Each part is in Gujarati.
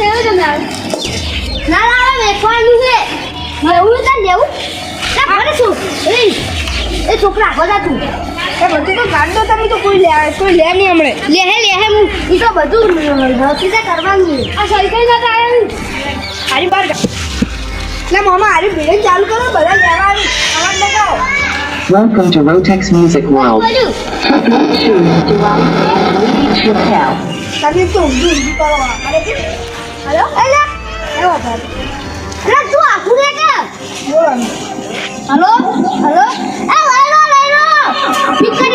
રહેશે તો આ લેવું તમે ના ના ના વેચવાનું છે. એવું છે લેવું ના ભલે શું એ એ છોકરા બધા તું. એ બધું તો કાઢ દો તમે તો કોઈ લે કોઈ લે નહીં હમણે. લે હે લે હે હું. એ તો બધું હકીકત કરવાનું આ સાયકલ ના આવ્યું હારી બાર એટલે મામા હારી ભીડે ચાલુ કરો બધા લેવાનું આવી. અવાજ લગાવો Welcome to Rotex Music World. તમે તો ઊંધું ઊંધું કરો કે હલો એલા એવો અરે તું આખું રે કે હલો હલો એ ફિકર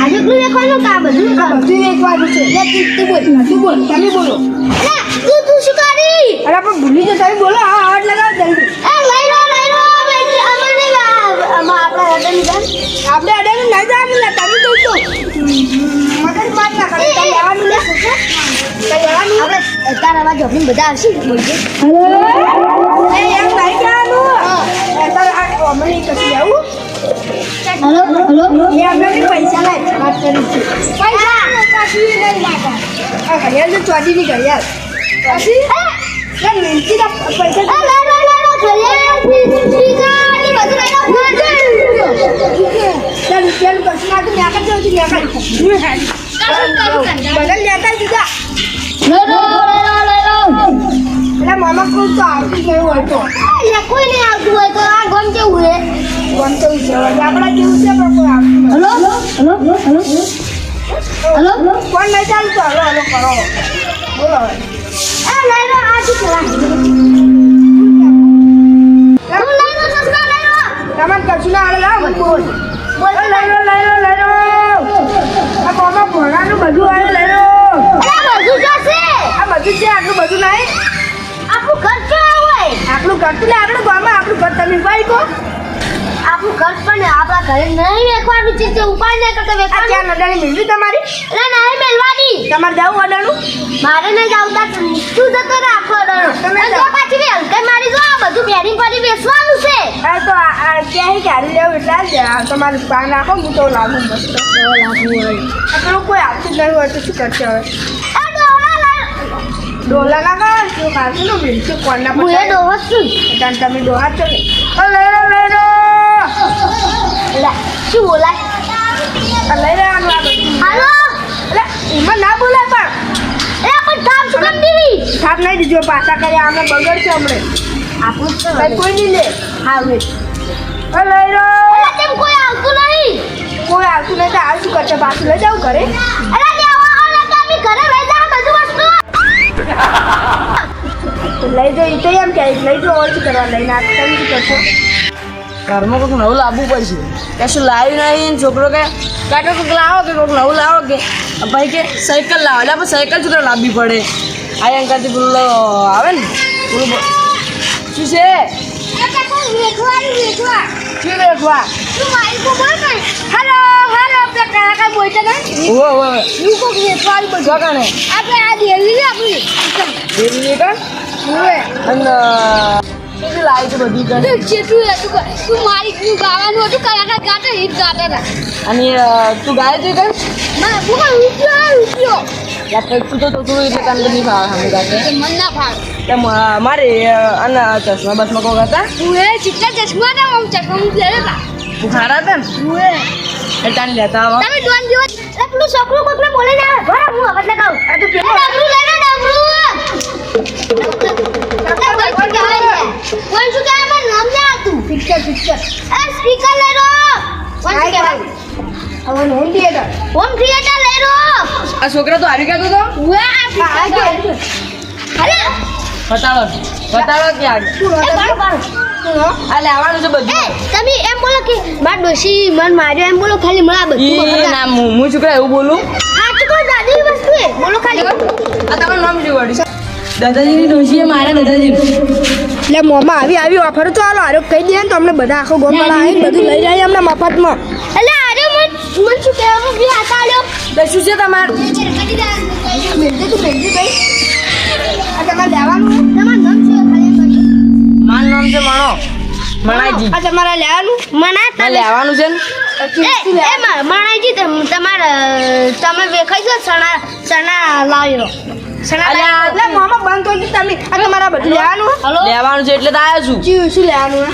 આજે તું દેખવાનું કા બધું આ બધું એક વાર છે લે તું તું બોલ. તું બોલ તમે બોલો. અરે તું તું શું કરી? અરે પણ ભૂલી જો તમે બોલો. હા અવાજ લગાવો જલ્દી. એ લઈ લો બેટી આપણા રટન આપણે અડાનું નહીં જવાનું લે તમે તો તો મગજ માર ના કરે તમે લેવાનું લે તમે લેવાનું આપણે તાર અવાજ જોઈને બધા આવશે બોલજે એ એમ નહીં કહેવાનું એ આ કોમેડી કશું લેવું હલો હલો. એ આપણે પૈસા લાય વાત કરી છે પૈસા કશું નહીં લાગા આ ઘડિયાળ તો ચોટીની ઘડિયાળ પછી એ મિલતી ના પૈસા એ લઈ લો લઈ લો ઘડિયાળ ફીકા ની બધું લઈ લો રૂપિયાનું કશું નાખી નાખી જવું છું? નાખી બધા લેતા દીધા એટલે મામા કોઈ તો આવતી ગયું હોય તો. એટલે કોઈ નહીં આવતું હોય તો આ ગમ કેવું હે ગમતો છે આપણા કેવું છે પણ કોઈ આવતું નથી. હલો? હલો? હલો? હલો? કોણ નહીં ચાલતું હલો હલો કરો. બોલો હવે. એ લઈ લો આ શું કરા લઈ લો. સસરા લઈ ના ઘર ને નહીં વેખવાનું છે ઉપાય નહીં કરતો વેખવાનું ક્યાં નડાની મિલવી તમારી? ના નહીં મેલવાની તમારે જવું અડાણું મારે નહીં જાવતા તું જતો રાખો અડાણું તમે અને પાછી બે હલકાઈ મારી જો આ બધું પહેરી પડી બેસવાનું છે. હા તો આ ક્યાંય ક્યારે લેવું એટલે જ તમારું પાન નાખો હું તો લાગુ મસ્ત. આ પેલું કોઈ આવતું નહીં હોય તો શું કરશે હવે? આ ડોહા લઈ શું ખાશું ને હું એ ડોહો છું. કારણ તમે ડોહા છો ને? લઈ લો લઈ લો. શું બોલાય? લઈ લેવાનું આ બધું હાલો એટલે એમાં ના બોલાય પણ એ પણ કામ શું કેમ થાપ નહીં દીધો પાછા કર્યા અમે બગડશે હમણે. આપણું જ કોઈ નહીં લે. હા લઈ લો. તેમ કોઈ આવતું નહીં. કોઈ આવતું નહીં તો હાલ શું કરશે? પાછું લઈ જાવ ઘરે. લેવા લઈ જાઓ બધું વસ્તુ. લઈ જાઓ એ તો એમ કે લઈ જાઓ ઓર શું કરવા લઈને આ તમે શું કરશો? ઘરમાં કોઈક નવું લાવવું પડશે. કશું લાવ્યું નહીં? છોકરો કે કાંઈ કોઈક લાવો કે કોઈક નવું લાવો કે? ભાઈ કે સાયકલ લાવો. એટલે આપણે સાયકલ છોકરો લાવવી પડે. આ અંકલથી પેલો આવે ને? પેલું શું છે? શું રેખવા હેલો હેલો કાકા બોલતા નહીં. ઓ ઓ હું કોક વેખવાનું બોલ કાકાને આપણે આ ને આપણી. દેવી કા? હવે અને લાવી છે બધી કર? તું જેટલું હતું. તું મારી તું ગાવાનું હતું કાકા ગાતે હિટ ગાતા હતા. અને તું ગાય તું કઈ ના હું ઉઠ્યો ઉઠ્યો કંઈક તું તું એટલે નહીં સામે મન ના મારે અ, ચશ્મા બસમાં કોક હતા? તું એ ચિત્તા ચશ્મા ના ચશ્મા હું હતા ને? એ. એટલે લેતા આવા. તમે ડોન જેવો પેલું છોકરું કોકને બોલે ને આવે હું અવાજ લગાવું. આ તો પેલું. ડમરું લે ને ડમરું શું કહેવાય નામ ના આવતું પિક્ચર પિક્ચર. એ સ્પીકર લઈ લો. શું કહેવાય? હવે હોમ થિયેટર હોમ થિયેટર લઈ લો. આ છોકરા તો આવી ગયો તો? અરે બતાવો બતાવો કે આગળ એ બાળો બાળો આ લેવાનું છે એ બધું તમે એમ બોલો કે માર ડોશી મન માર્યો એમ બોલો ખાલી બધું ના હું હું છોકરા એવું બોલું? આ તો કોઈ દાદી વસ્તુ છે બોલો ખાલી. આ તમારું નામ શું વળી દાદાજીની ડોશીએ મારા દાદાજી. એટલે મોમાં આવી આવી ઓફર તો હાલો હારો કહી દે ને તો અમને બધા આખો ગોમ વાળા આવીને બધું લઈ જાય અમને મફતમાં. એટલે આરે મન શું કહેવાનું બી હાથ આલ્યો તો શું છે તમારું. મેલજે તું મેલજે ભાઈ. આ તમારે લેવાનું તમારું નામ શું ખાલી મારું નામ છે માણો. મણાજી આ તમારે લેવાનું? મના તમે લેવાનું છે ને. એ એ મ- મણાઈજી તમારે તમે વેખાઈ છો સણા સણા લાવ્યો આ લેવાનું? હલો? લેવાનું છે એટલે તો આવ્યો છું. શું લેવાનું?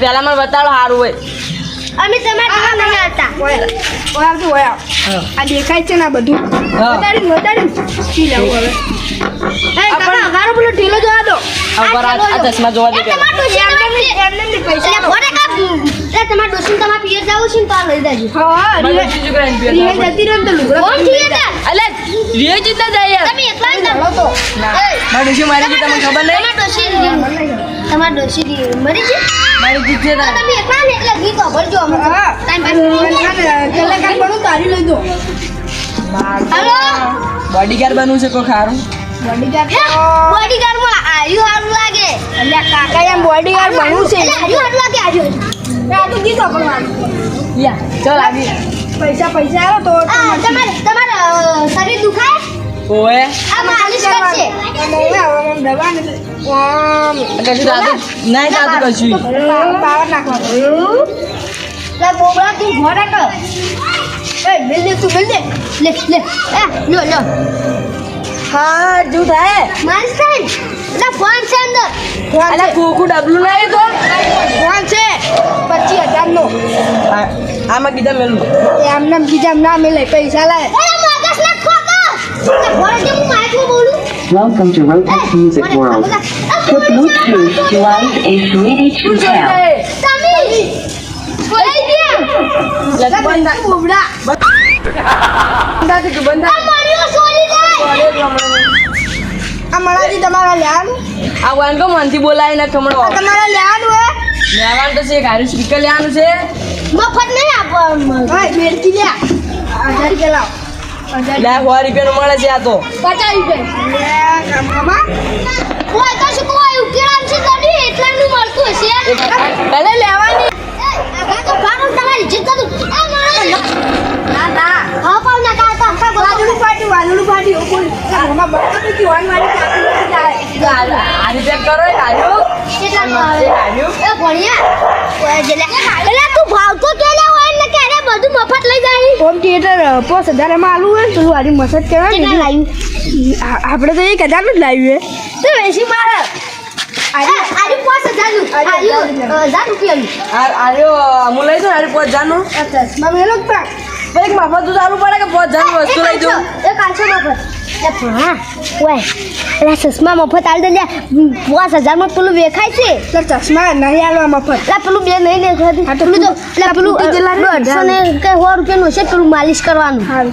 પેલા મને બતાડો સારું હોય. અમે તમારા નહીં હતા. ઓય આવતું ઓય આવ. આ દેખાય છે ને આ બધું? હા. વધારી વધારી શી હવે એ કાકા મારો પેલો ઢીલો જવા દો. આ આ ચશ્મા જોવા દે એ પહેલા તમારા ડોશી તમારે એમને એમને પૈસા એટલે કા એટલે તમારા ડોશી તમારા પિયર જાવું છે ને તો આ લઈ દેજો હા હા મને રીહે- બીજું કરાઈને પીએ રીહે તો જતી રહે તો લુગડા કોણ પહેરી તા? અલે રીએ જીતના જાય તમે એકલા જ હળો તો. એ, મારી ડોશી મારી તમને ખબર નહીં? તમારા તમારા ડોશી મરી છે મારી જીત છે તો તમે એકલા ને એટલે ગીત ભરજો અમે હા. ટાઈમ પાસ પાસ કામ પડું તારી લઈ દો. હેલો? બોડીગાર્ડ બનવું છે કો ખારું? બોડીગાર્ડ બોડીગાર્ડમાં આયુ હારું લાગે. એટલે કાકા એમ બોડીગાર્ડ બનવું છે. એટલે આયુ હારું લાગે આયુ આ તો ગીત યા ચાલ આવી પૈસા પૈસા આવ્યો તો તમારે તમારે શરીર દુખાય? ઓએ આ માલિશ કરશે. હા જુ થાય માલિશ થાય ને એટલે ફોન છે અંદર અલે કોકુ ડબલું નહીં તો ફોન છે પચીસ હજાર નો આમાં કીધા મેલું. એમને બીજા ના મેલે પૈસા લાય. થા. ઉબડા બંધ થા તું બંધ આ મળ્યો સોરી જાય આ મણાજી તમારા લેવાનું આ વાનગો મનથી બોલાય ને ખમણો. તમારા લેવાનું હે? લેવાનું તો છે ગાડી સ્પીકર લેવાનું છે. મફત નહીં આપવાનું મેરકી લે હજાર રૂપિયા લાવ લે સો રૂપિયાનું મળે છે આ તો. પચાસ રૂપિયા. લે કામ કમા કોઈ તો શું કોઈ ઉકેલામ છે તને એટલાનું મળતું હશે. એક લેવાની. ના ના. ના ભણ્યા. તું ભાવતો ને કે બધું મફત લઈ જાય. હોમ થિયેટર પાંચ હજાર એમાં આલું હોય ને પેલું વાળી મસાજ કેટલા કહેવાય લાવ્યું? આપણે તો એક હજારનું જ લાવ્યું હે. તો વેસી મારે. આજે આજે પાંચ હજારનું. આજે આજે હજાર રૂપિયાનું. આ આર્યો હું લઈ દઉં હારી પાંચ હજારનું? આ ચશ્મા મેલો પણ એક મફત તું ચાલુ પડે કે પાંચ હજારની વસ્તુ લઈ દઉં એ કાચો મફત. એ ઓય એટલે ચશ્મા મફત આલ દે લે પાંચ હજારમાં પેલું વેખાય છે. તો ચશ્મા નહીં આલવા મફત એટલે પેલું બે નહીં ને પેલું તો ફૂટી- પેલું ફૂટી ને અઢસો સો રૂપિયાનું હશે પેલું માલિશ કરવાનું. સારું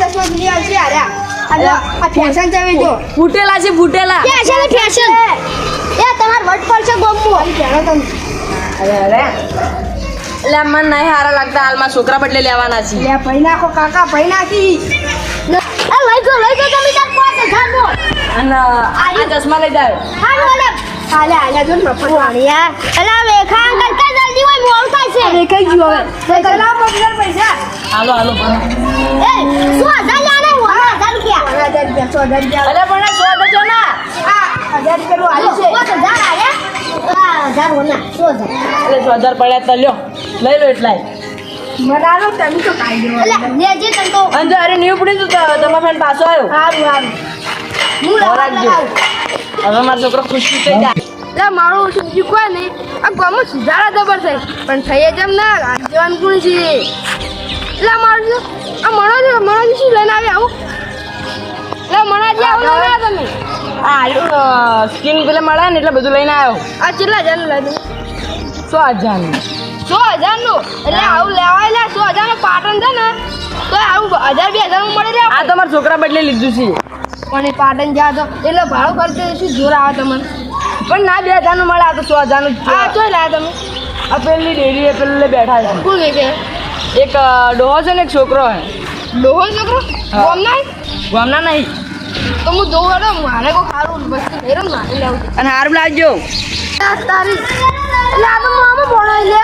ચશ્મા જુદી આવશે આ. આ ફેશન ચાવી જો. ફૂટેલા છે ફૂટેલા ફેશન ફેશન એ તમાર વટ પર છે ખાલી અરે અરે. એટલે મને નહીં સારા લાગતા. હાલમાં છોકરા બદલે લેવાના છે. લે ભાઈ નાખો કાકા ભાઈ નાખી. લઈ ગયો લઈ ગયો તમે તાર પાંચ હજારનો અને આ ચશ્મા લઈ જાય હાલો હાલો હાલે હાલે જો મફત વાણિયા અલા વેખા કરતા જલ્દી હોય મોડું થાય છે. કઈ ગયો હવે? પૈસા લાવો પૈસા હાલો હાલો એ શું હજાર લેવાના હું હજાર રૂપિયા. હજાર રૂપિયા સો હજાર રૂપિયા. અરે પણ આ સો દેજો ના. આ હજાર રૂપિયાનું હાલો છે. પાંચ હજાર આયા આ હજાર હોના સો હજાર. એટલે સો હજાર પડ્યા તો લ્યો. લઈ લો એટલાય મને તમે તો કાઢી દો એટલે લેજે તને તો અંદર અરે ન્યુ પડી તો તમારા ફ્રેન્ડ પાછો આવ્યો. સારું સારું હું લગાવ. હવે મારો છોકરો ખુશ થઈ જાય. એટલે મારું શું કોઈ નહીં. આ ગામમાં સુધારા જબર થાય પણ થઈ જેમ ના જવાન કોણ છે. એટલે મારું આ મણો મણો શું લઈને આવ્યા? આવું. એટલે મણાજી આવું લઈને આવ્યા તમે. આ સ્કીન પેલે મળે ને એટલે બધું લઈને આવ્યો. આ કેટલા હજારનું લઈને સો હજારનું. સો હજારનું એટલે આવું લેવાય લે સો હજારનું પાટણ છે ને તો આવું હજાર બે હજારનું મળી રહ્યા આ તમારા છોકરા બદલે લીધું છે. પણ એ પાટણ જ્યાં તો એટલે ભાડો ખર્ચો શું જોર આવે તમને? પણ ના બે હજારનું મળે આ તો સો હજારનું નું હા તો લાયા તમે. આ પેલી ડેરી પેલે બેઠા છે. કોણ કે એક ડોહો છે ને એક છોકરો છે. ડોહો છોકરો? ગોમના? ગામના નહીં. તો હું જોઉં મારે કોઈ સારું વસ્તુ અને હારું લાવજો. તારી. એટલે આ તો મામા ભણાય લે.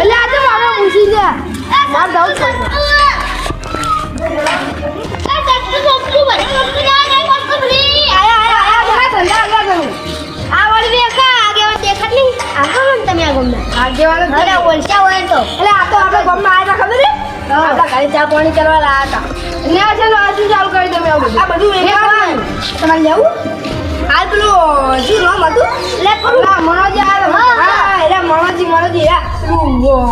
એટલે આ તો મારો ડોસી લે. માર દઉં છું. આયા આયા આયા ધંધા ધંધા આગળ કરું આ વળી કા આગેવાન નહીં. આગળ ને તમે આ ગમના આગેવાનો હોય તો. એટલે આ તો આપણે ગામમાં આવ્યા ખબર છે? આપણા ઘરે ચા પાણી કરવા લાયા હતા ચાલુ કરી તમે આ બધું. તમારે લેવું? હાલ પેલું શું નામ હતું? લે કરું પેલા મનોજી હા, હા. હા એરા મનોજી મનોજી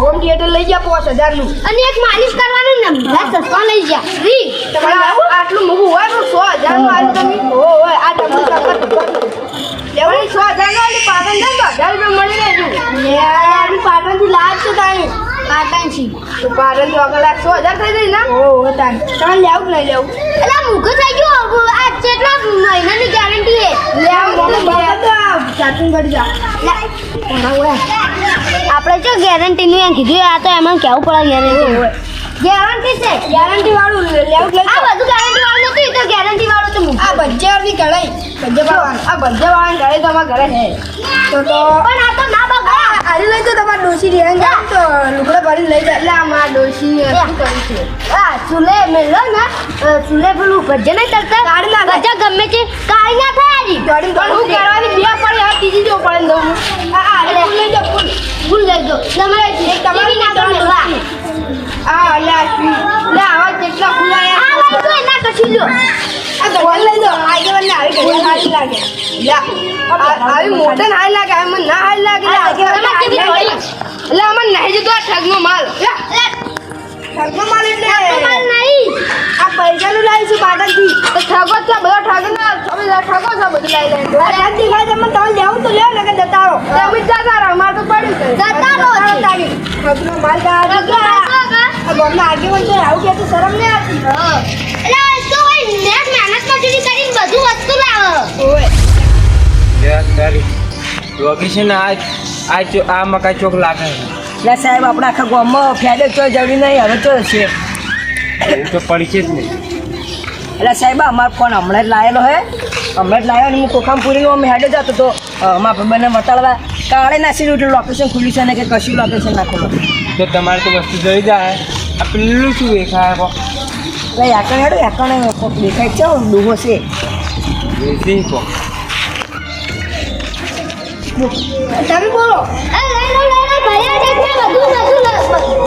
હોમ થિયેટર લઈ ગયા પાંચ હજારનું. અને એક માલિશ કરવાનું ને દસ સસ્તા લઈ ગયા. રી તમારે? આટલું મોઘું હોય પણ સો હજારનું આલ્યું તમે? ઓ હોય આ ડબલ લેવાની સો હજારનું આલ્યું પાટણ જાય તો હજાર રૂપિયા મળી રહેજો. યાર આપણી પાટણથી લાજ છે તાણી. પાટણ તો પાટણ તો આગળ આ સો હજાર થઈ જાય ને? ઓ હો તાણી. તમારે લેવું કે નહીં લેવું? એટલે મૂકો થઈ ગયો. આ કેટલા મહિનાની ગેરંટી જા. આપણે જો ગેરંટી નું એમ કીધું આ તો એમાં કેવું પડે ગેરંટી ગેરંટી છે. ગેરંટી વાળું લેવું આ બધું ગેરંટી વાળું નથી તો ગેરંટી વાળું તો આ આ ની કઢાઈ બજ્જે આ ભજ્યાવાળાની કઢાઈ તો અમારા ઘરે છે. તો તો પણ આ તો ના આજે લઈ તો તમારે ડોસી રેંગ જાય તો લુગડા ભરી લઈ જાય. એટલે આ મારા ડોસી શું કર્યું છે? હા ચૂલે મેલો ને ચૂલે પેલું ભજ્જે નહીં તરતા કાઢી ના ભજા ગમે તે કાઢી ના થાય આજી. દોડીને તો હું કરવાની બે પડી હવે ત્રીજી જો પડે દઉં હું. હા આ ફૂલ લઈ જાઓ, ફૂલ. લેજો તમારે એક તમારે તમારી ના ત્રણ હા એટલે આ આ આવા કેટલા ફૂલ આયા. આ એના કશું આ ગઢિયાલ લઈ દો આગેવાનને આવી ગઢિયાલ હારી લાગે લે આ- આવી મોટે હારી લાગે આવી મને ના હારી લાગે લે. એટલે આમાં નાહી જતો આ ઠગનો માલ લે, ઠગનો માલ એટલે માલ નહીં આ પૈસાનું લાવીશું પાટણથી તો ઠગો છે બધો ઠગ ના તમે ઠગો છે બધું લાવી લાવી દેખાય મને તમે લેવું તો લેવો ને કે જતા રહો તો અમે જ જતા રહો મારે તો પડ્યું છે જતા રહો. ઠગનો માલ આ ગામના આગેવાન છે આવું કે શરમ નહીં આવતી એટલે આ તો હોય ને મહેનત મજૂરી કરીને બધું વસ્તુ લાવો. આ મકાઈ ચોક લાગે એટલે સાહેબ આપણા આખા ગામમાં ફેડે તો જરૂરી નહીં હવે તો છે. એવું તો પડશે જ નહીં એટલે સાહેબ અમારો ફોન હમણાં જ લાવેલો હે. હમણાં જ લાવ્યો અને હું કોખામપુરીનો અમે હેડે જતો તો અમારા ભાઈબંધને વટાડવા કાળે નાસી ઉઠ્યું લોકેશન ખુલ્યું છે ને કે કશું લોકેશન નાખેલું તો તમારે તો વસ્તુ જોઈ જાય. આ પેલું શું દેખાય એટલે યાકણ હેડો યાકણ કોક દેખાય છે ડૂબો છે તમે બોલો આ ને બધું બધું લ-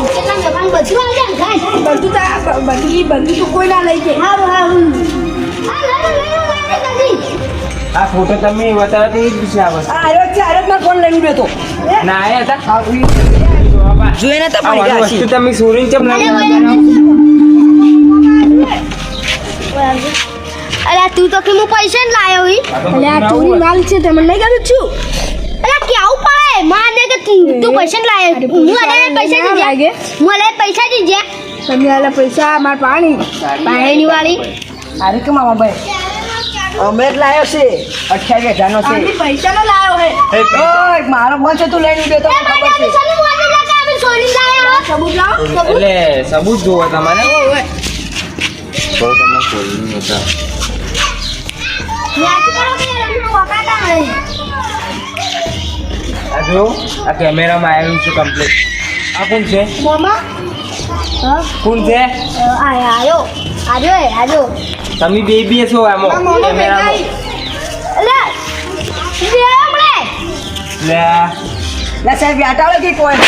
કેટલા જવાન બધું આવી જાય ને ખાય બધું તો બધી બધું તો કોઈ ના લઈ જાય હારું હારું આ લઈ લો લઈ લો લઈ લો જલ્દી આ ફોટો તમે બતાવ્યો તો એ જ દિશા આવે આ આર્યો છે આર્યો મારો ફોન લઈને બેઠો ના આયા હતા જોઈને તો તમે સોરીને ચમ ના અરે તું તો કે મુ પૈસા ને લાયો હી. એટલે આ ચોરી માલ છે તમને નહીં કહેતું છું? અરે કેવું પડે માને કે તું તું પૈસા ને લાયો. હું અરે પૈસા ના લાગે. હું અરે પૈસા દીધા તમે આલા પૈસા માર પાણી. પાણી વાળી અરે કે મામા ભાઈ? અમે જ લાયો છે. અઠ્યાવીસ હજારનો છે. આની પૈસા નો લાયો હે. ઓય મારો મન છે તું લઈને બેઠો મને ખબર છે. સબૂત લાવો. એટલે સબૂત જોવો તમારે. બહુ તમને સોરીને હતા આ જો આ કેમેરામાં આવેલું છે કમ્પ્લીટ આ કોણ છે? મામા કોણ છે આયો આજો એ આજો તમે બેબી છો આ આમાં કેમેરામાં લે બે હમણે લે લે સાહેબ યાટાળો કે કોઈ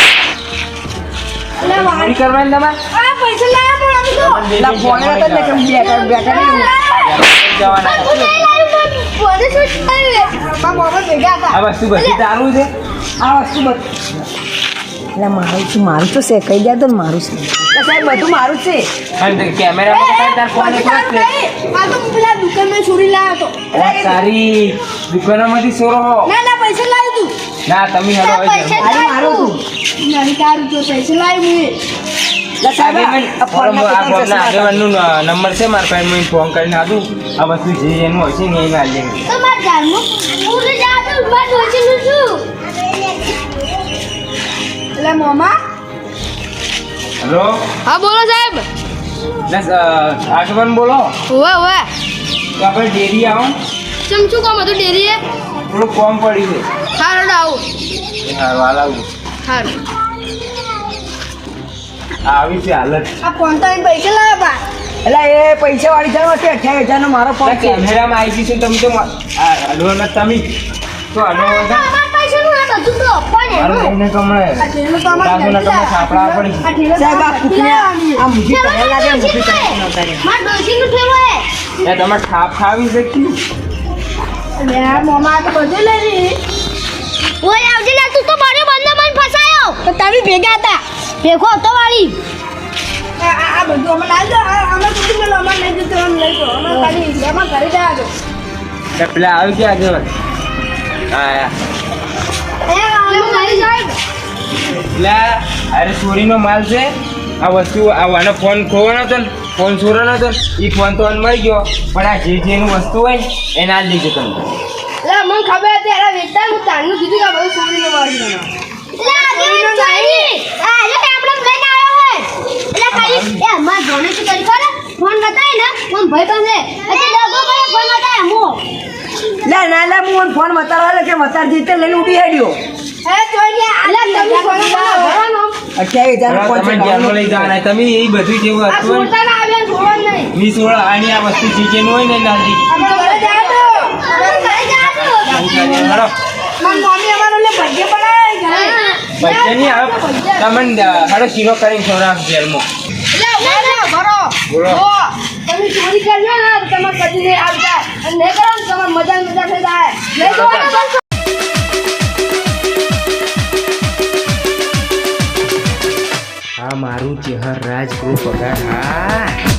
ચોરી કરવાની તમારે આ પૈસા લાવ્યા લા ફોન હતો ને કે બેઠા બેઠા નહીં જવાના. આ વસ્તુ બધી તારું છે? આ વસ્તુ બધ એટલે મારું છું મારું તો છે કહી દે તો મારું છે. સાહેબ બધું મારું છે. કેમેરા દુકાનમાં છોડી લાવ્યો હતો. તારી દુકાનોમાંથી સોરો ના ના પૈસા લાવ્યો તું. ના તમે હવે મારું તું. નાની તારું તો પૈસા લાવ્યું આગેવાન, ન- નંબર છે મારા પાસે હું ફોન કરીને આપું આ વસ્તુ જે એનું હશે ને એને આલી દેવી. તો માર જાનું હું તો જા તો માર દોચી છું એટલે મામા. હેલો હા બોલો સાહેબ. અ, બોલો. તો આપણે ડેરી આવો. ચમચું કોમ હતું ડેરી એ થોડું કોમ પડ્યું છે હારો આવું. સારું હારું, હાલ આવું. હારું. આવી છે હાલત. આ ફોન તો અહીં પૈસા લાવ્યા બા. એટલે એ પૈસા વાળી જાવ છે અઠ્યાવીસ હજારનો મારો ફોન કેમેરામાં આવી છે તમે તો અડવાના તમે. તો બધું તમારે થાપ ખાવી આ મોમાં તો બધું લઈ ઓય આવજે તું તો મારો બંને મન ફસાયો. તો તમે ભેગા હતા. ભેગો હતો વાળી. આ આ- આ બધું અમને આવી જાઓ અમે કીધું પેલો અમારે લઈ જતો અમે લઈ જાઓ અમે ખાલી એમાં ઘરે જવા દો. પેલા આવી ગયા આગેવાન હા એ અમે લઈ જાય પેલા અરે ચોરીનો માલ છે. આ વસ્તુ આ આનો ફોન ખોવાનો હતો ને ફોન ચોરવાનો હતો ને એ ફોન તો મળી ગયો. પણ આ જે જેનું વસ્તુ હોય એને આ લીધું તમને. એટલે મને ખબર હતી એના વેચતા હું તારનું કીધું કે બધું. લે આજે ચાલી આ આજે આપણે લઈને આવ્યો હોય ખાલી એ અમાર જોને શું કરી કરે ફોન બતાય ને ફોન ભાઈ પાસે એટલે દગો ભાઈ ફોન બતાય મો લે ના લે હું મને ફોન બતાવવા લે કે બતાર જીતે લઈને ઊભી હેડ્યો? હે જોઈ ગયા એટલે તમે ફોન ભરવાનો. અઠ્યાવીસ હજારનો તમે લઈ જવાના તમે એ બધું જેવું આ હતું વીસ વર્ષ આની આ વસ્તુ જે જેનું હોય ને એને આ લઈ આપણે ઘરે જાય તો ઘરે જા તો જવાનું. હેડો. મમ્મી અમારો એટલે ભજીયા બનાવે ઘરે. બચ્ચા નહીં તમને હાડો શીરો કરીને છોરા જેલમાં બોલો. તમે ચોરી કરજો ને તમે કદી નહીં આવતા અને નહીં કરો ને તમારે મજા મજા થઈ જાય. નહીં જોવાનું બસ આ મારું ચહેર રાજ ગ્રુપ પગાર. હા.